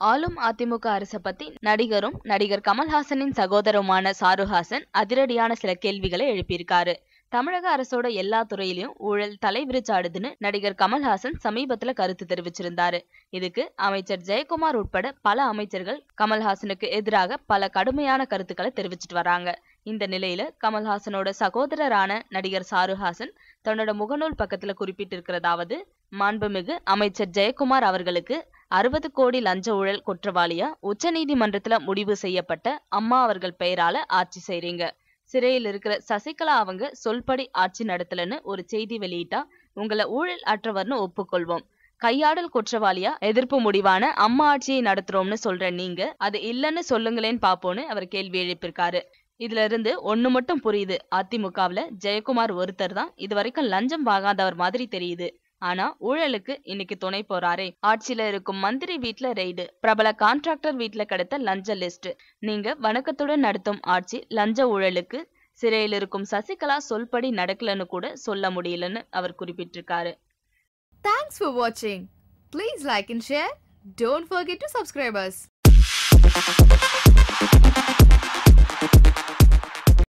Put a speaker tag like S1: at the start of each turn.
S1: ஆளும் அதிமுக அரசை பத்தி நடிகரும் நடிகர் கமல்ஹாசனின் சகோதரருமான சாருஹாசன் அதிரடியான சில கேள்விகளை எழுப்பியிருக்காரு. தமிழக அரசோட எல்லா துறையிலயும் ஊழல் தலைவிரிச்சாடுதுன்னு நடிகர் கமல்ஹாசன் சமீபத்துல கருத்து தெரிவிச்சிருந்தாரு. இதுக்கு அமைச்சர் ஜெயக்குமார் உட்பட பல அமைச்சர்கள் கமல்ஹாசனுக்கு எதிராக பல கடுமையான கருத்துக்களை தெரிவிச்சிட்டு வராங்க. இந்த நிலையில கமல்ஹாசனோட சகோதரரான நடிகர் சாருஹாசன் தன்னோட முகநூல் பக்கத்துல குறிப்பிட்டிருக்கிறதாவது மாண்புமிகு அமைச்சர் ஜெயக்குமார் அவர்களுக்கு அறுபது கோடி லஞ்ச ஊழல் குற்றவாளியா? உச்சநீதிமன்றத்துல முடிவு செய்யப்பட்ட அம்மா அவர்கள் பெயரால ஆட்சி செய்றீங்க. சிறையில் இருக்கிற சசிகலா அவங்க சொல்படி ஆட்சி நடத்தலன்னு ஒரு செய்தி வெளியிட்டா உங்களை ஊழல் அற்றவர்னு ஒப்புக்கொள்வோம். கையாடல் குற்றவாளியா? எதிர்ப்பு முடிவான அம்மா ஆட்சியை நடத்துறோம்னு சொல்ற நீங்க அது இல்லைன்னு சொல்லுங்களேன்னு பாப்போன்னு அவர் கேள்வி எழுப்பியிருக்காரு. இதுல இருந்து ஒண்ணு மட்டும் புரியுது. அதிமுகவுல ஜெயக்குமார் ஒருத்தர் தான் இது வரைக்கும் லஞ்சம் வாங்காதவர் மாதிரி தெரியுது. ஆனா ஊழலுக்கு இன்னைக்கு துணை போறாரே. ஆட்சியில இருக்கும் மந்திரி வீட்ல ரெய்டு பிரபல கான்ட்ராக்டர் வீட்ல கிடைத்த லஞ்ச லிஸ்ட் நீங்க வணக்கத்துடன் நடத்தும் ஆட்சி லஞ்ச ஊழலுக்கு சிறையில் இருக்கும் சசிகலா சொல்படி நடக்கலன்னு கூட சொல்ல முடியலன்னு அவர் குறிப்பிட்டிருக்காரு.
S2: தேங்க்ஸ் for வாட்சிங் please like and share don't forget to subscribe.